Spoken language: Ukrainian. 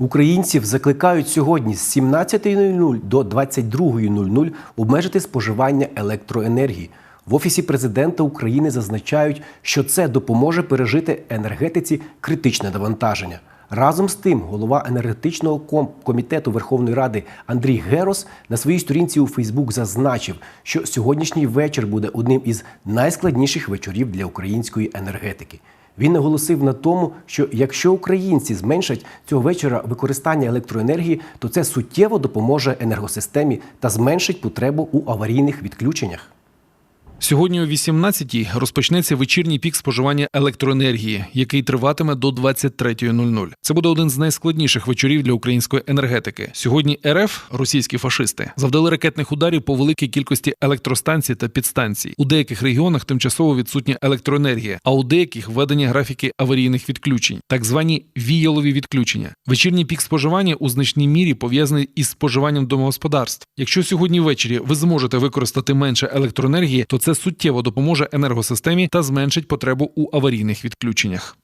Українців закликають сьогодні з 17.00 до 22.00 обмежити споживання електроенергії. В офісі президента України зазначають, що це допоможе пережити енергетиці критичне навантаження. Разом з тим, голова енергетичного ком- комітету Верховної Ради Андрій Герос на своїй сторінці у Фейсбук зазначив, що сьогоднішній вечір буде одним із найскладніших вечорів для української енергетики. Він наголосив на тому, що якщо українці зменшать цього вечора використання електроенергії, то це суттєво допоможе енергосистемі та зменшить потребу у аварійних відключеннях. Сьогодні о 18-й розпочнеться вечірній пік споживання електроенергії, який триватиме до 23.00. Це буде один з найскладніших вечорів для української енергетики. Сьогодні РФ, російські фашисти, завдали ракетних ударів по великій кількості електростанцій та підстанцій. У деяких регіонах тимчасово відсутня електроенергія, а у деяких введені графіки аварійних відключень, так звані віялові відключення. Вечірній пік споживання у значній мірі пов'язаний із споживанням домогосподарств. Якщо сьогодні ввечері ви зможете використати менше електроенергії, то це суттєво допоможе енергосистемі та зменшить потребу у аварійних відключеннях.